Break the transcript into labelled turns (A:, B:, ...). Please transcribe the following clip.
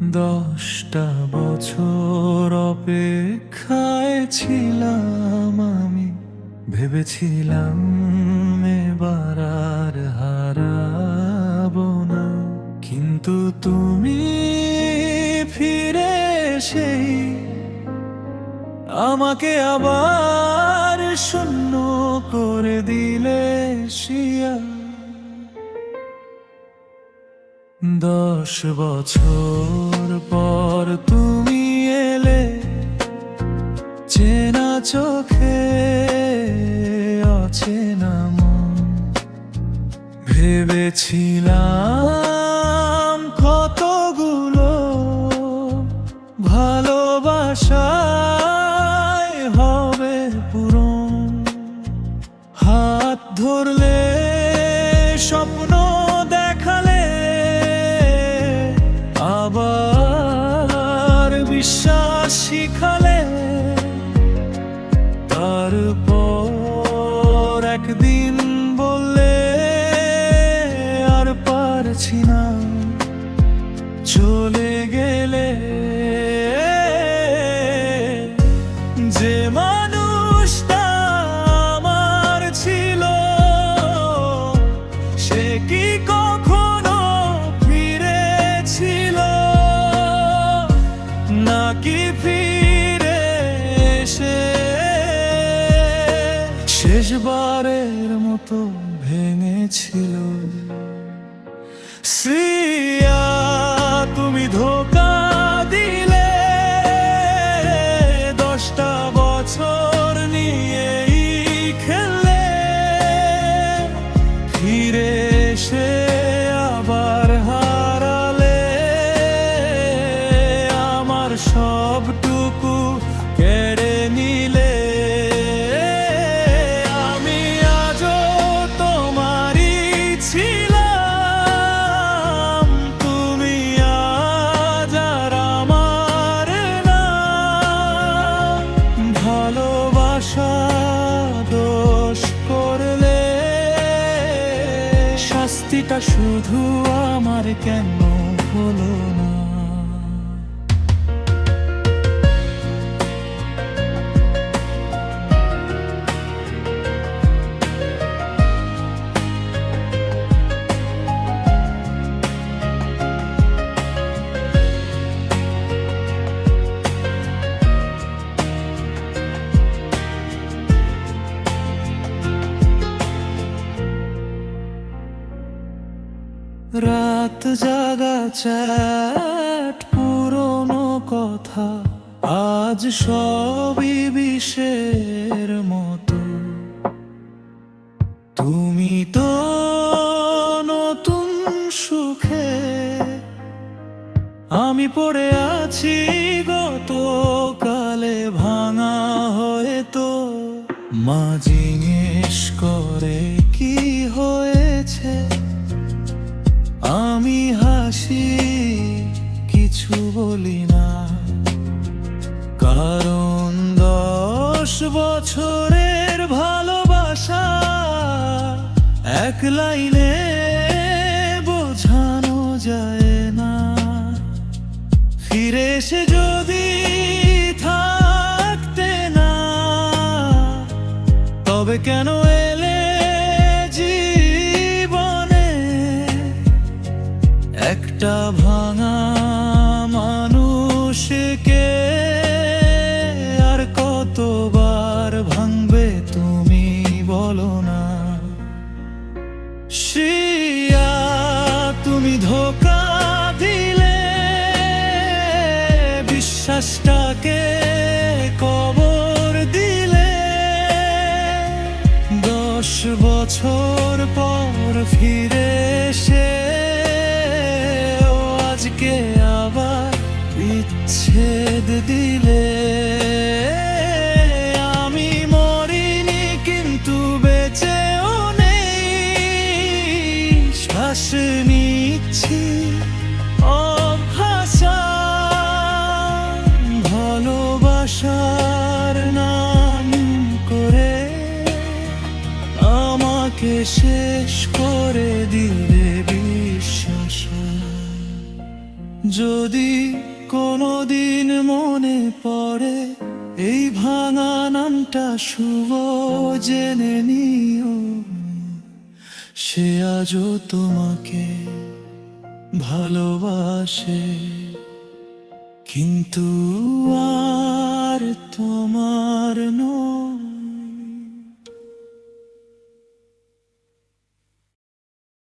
A: দশটা বছর অপেক্ষায় ছিলাম আমি। ভেবেছিলাম এবার আর হারাবো না। কিন্তু তুমি ফিরে সেই আমাকে আবার শূন্য করে দিলে শিয়া দশ বছর পর তুমি এলে চেনা চোখে অচেনা মন। ভেবেছিলাম কতগুলো ভালোবাসায় হবে পূরণ। হাত ধরলে শিখালে তারপর একদিন বললে আর পারছি না। চলে শেষবারের মতো ভেঙেছিল। সিয়া তুমি ধোকা দিলে দশটা বছর নিয়ে খেলে। ফিরে এসে শাস্তিটা শুধু আমার কেন হলো না? রাত জাগা চ্যাট, পুরনো কথা। আজ সবই বিষের মতো। তুমি তো নতুন সুখে। আমি পড়ে আছি গত কালে ভাঙা হয়তো মা জিজ্ঞেস করে কি কিছু বলি না। কারণ দশ বছরের ভালোবাসা এক লাইনে বোঝানো যায় না। ফিরে এসে যদি থাকতে না, তবে কেন এলে জীবনে? একটা ভাঙা বিশ্বাসটাকে কবর দিলে দশ বছর পর ফিরে সে আজকে আবার বিচ্ছেদ দিলে। শেষ করে দিলে বিশ্বাস যদি কোনোদিন মনে পড়ে, এই ভাঙা নামটা শুভ জেনে নিও। সে আজও তোমাকে ভালোবাসে। কিন্তু আর তোমার